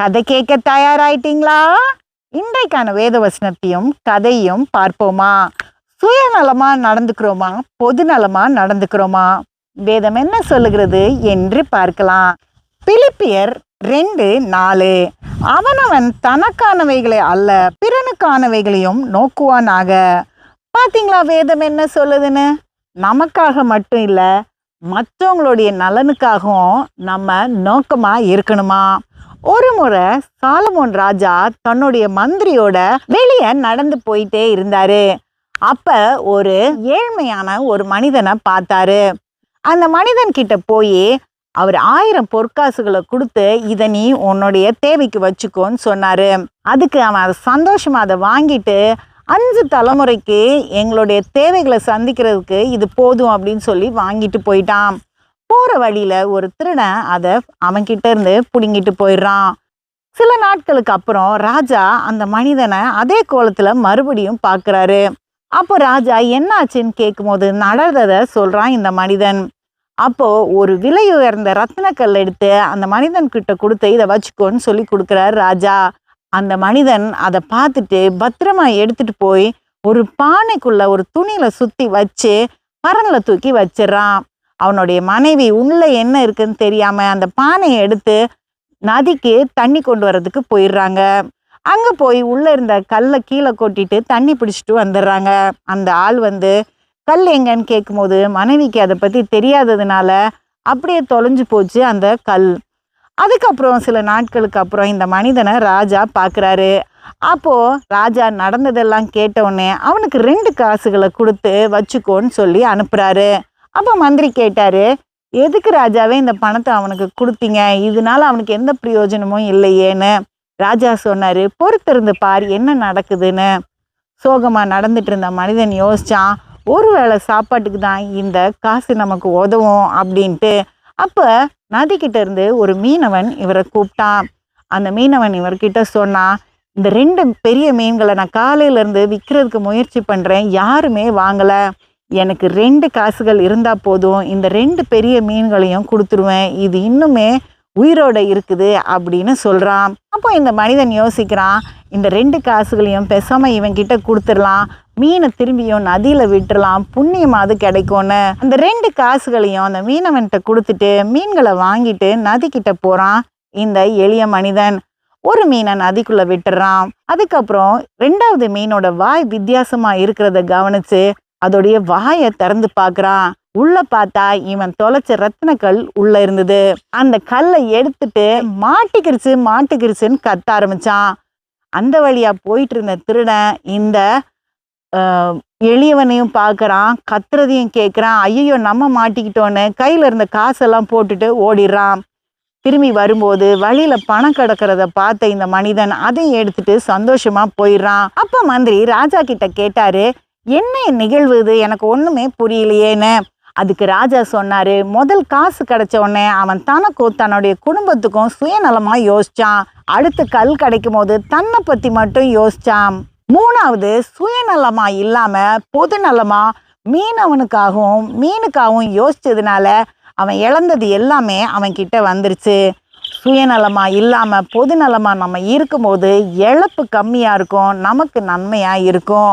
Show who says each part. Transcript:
Speaker 1: கதை கேட்க தயாராயிட்டீங்களா? இன்றைக்கான வேத வசனத்தையும் கதையும் பார்ப்போமா? சுயநலமா நடந்துக்கிறோமா? பொதுநலமா நடந்துக்கிறோமா? வேதம் என்ன சொல்லுகிறது என்று பார்க்கலாம். பிலிப்பியர் ரெண்டு நாலு. அவனவன் தனக்கானவைகளை அல்ல பிறனுக்கானவைகளையும் நோக்குவானாக. பாத்தீங்களா வேதம் என்ன சொல்லுதுன்னு? நமக்காக மட்டும் இல்லை மற்றவங்களுடைய நலனுக்காகவும் நம்ம நோக்கமாக இருக்கணுமா? ஒரு முறை சாலமோன் ராஜா தன்னுடைய மந்திரியோட வெளியே நடந்து போயிட்டே இருந்தாரு. அப்ப ஒரு ஏழ்மையான ஒரு மனிதனை பார்த்தாரு. அந்த மனிதன் கிட்ட போய் அவர் ஆயிரம் பொற்காசுகளை கொடுத்து இதை நீ உன்னுடைய தேவைக்கு வச்சுக்கோன்னு சொன்னாரு. அதுக்கு அவன் அதை சந்தோஷமா அதை வாங்கிட்டு அஞ்சு தலைமுறைக்கு எங்களுடைய தேவைகளை சந்திக்கிறதுக்கு இது போதும் அப்படின்னு சொல்லி வாங்கிட்டு போயிட்டான். போகிற வழியில் ஒரு திருடன் அதை அவன்கிட்ட இருந்து பிடுங்கிட்டு போயிடுறான். சில நாட்களுக்கு அப்புறம் ராஜா அந்த மனிதனை அதே கோலத்தில் மறுபடியும் பார்க்குறாரு அப்போ ராஜா என்னாச்சுன்னு கேட்கும்போது நடந்ததை சொல்கிறான் இந்த மனிதன். அப்போ ஒரு விலை உயர்ந்த ரத்தினக்கல் எடுத்து அந்த மனிதன் கிட்ட கொடுத்து இதை வச்சுக்கோன்னு சொல்லி கொடுக்குறாரு ராஜா. அந்த மனிதன் அதை பார்த்துட்டு பத்திரமா எடுத்துட்டு போய் ஒரு பானைக்குள்ள ஒரு துணியில சுத்தி வச்சு மரங்களை தூக்கி வச்சிடுறான். அவனுடைய மனைவி உள்ள என்ன இருக்குன்னு தெரியாம அந்த பானையை எடுத்து நதிக்கு தண்ணி கொண்டு வர்றதுக்கு போயிடுறாங்க. அங்க போய் உள்ள இருந்த கல்லை கீழே கொட்டிட்டு தண்ணி பிடிச்சிட்டு வந்துடுறாங்க. அந்த ஆள் வந்து கல் எங்கன்னு கேட்கும்போது மனைவிக்கு அதை பத்தி தெரியாததுனால அப்படியே தொலைஞ்சு போச்சு அந்த கல். அதுக்கப்புறம் சில நாட்களுக்கு அப்புறம் இந்த மனிதனை ராஜா பார்க்குறாரு அப்போ ராஜா நடந்ததெல்லாம் கேட்டவுடனே அவனுக்கு ரெண்டு காசுகளை கொடுத்து வச்சுக்கோன்னு சொல்லி அனுப்புறாரு. அப்போ மந்திரி கேட்டார் எதுக்கு ராஜாவே இந்த பணத்தை அவனுக்கு கொடுத்தீங்க? இதனால அவனுக்கு எந்த பிரயோஜனமும் இல்லையேன்னு. ராஜா சொன்னார் பொறுத்திருந்து பார் என்ன நடக்குதுன்னு. சோகமாக நடந்துட்டு இருந்த மனிதன் யோசித்தான் ஒருவேளை சாப்பாட்டுக்கு தான் இந்த காசு நமக்கு உதவும் அப்படின்ட்டு. அப்போ நதிக்கிட்ட இருந்து ஒரு மீனவன் இவரை கூப்பிட்டான். அந்த மீனவன் இவர்கிட்ட சொன்னான் இந்த ரெண்டு பெரிய மீன்களை நான் காலையிலேருந்து விற்கிறதுக்கு முயற்சி பண்ணுறேன் யாருமே வாங்கலை. எனக்கு ரெண்டு காசுகள் இருந்தால் போதும் இந்த ரெண்டு பெரிய மீன்களையும் கொடுத்துருவேன் இது இன்னுமே உயிரோட இருக்குது அப்படின்னு சொல்கிறான் அப்போ இந்த மனிதன் யோசிக்கிறான் இந்த ரெண்டு காசுகளையும் பெசாமல் இவன்கிட்ட கொடுத்துடலாம் மீனை திரும்பியும் நதியில் விட்டுறலாம் புண்ணியமாவது கிடைக்கும்னு. அந்த ரெண்டு காசுகளையும் அந்த மீனவன்கிட்ட கொடுத்துட்டு மீன்களை வாங்கிட்டு நதிக்கிட்ட போகிறான் இந்த எளிய மனிதன். ஒரு மீனை நதிக்குள்ளே விட்டுறான். அதுக்கப்புறம் ரெண்டாவது மீனோட வாய் வித்தியாசமாக இருக்கிறத கவனித்து அதோடைய வாயை திறந்து பார்க்கறான். உள்ள பார்த்தா இவன் தொலைச்ச ரத்தினக்கல் உள்ள இருந்தது. அந்த கல்லை எடுத்துட்டு மாட்டிக்கிருச்சு மாட்டிக்கிருச்சுன்னு கத்த ஆரம்பிச்சான். அந்த வழியா போயிட்டு இருந்த திருடன் இந்த எளியவனையும் பார்க்கறான். கத்துறதையும் கேட்குறான் ஐயோ நம்ம மாட்டிக்கிட்டோன்னு கையில இருந்த காசெல்லாம் போட்டுட்டு ஓடிடுறான். திரும்பி வரும்போது வழியில பணம் கிடக்கிறத பார்த்த இந்த மனிதன் அதையும் எடுத்துட்டு சந்தோஷமா போயிடுறான். அப்ப மந்திரி ராஜா கிட்ட கேட்டாரு என்ன நிகழ்வு இது? எனக்கு ஒன்றுமே புரியலையேன்னு அதுக்கு ராஜா சொன்னார் முதல் காசு கிடைச்ச உடனே அவன் தனக்கும் தன்னுடைய குடும்பத்துக்கும் சுயநலமாக யோசித்தான் அடுத்து கல் கிடைக்கும் போது தன்னை பற்றி மட்டும் யோசித்தான் மூணாவது சுயநலமாக இல்லாமல் பொது நலமாக மீனவனுக்காகவும் மீனுக்காகவும் யோசித்ததுனால அவன் இழந்தது எல்லாமே அவன் கிட்ட வந்துருச்சு. இல்லாமல் பொது நலமாக நம்ம இருக்கும்போது இழப்பு கம்மியாக இருக்கும் நமக்கு நன்மையாக இருக்கும்.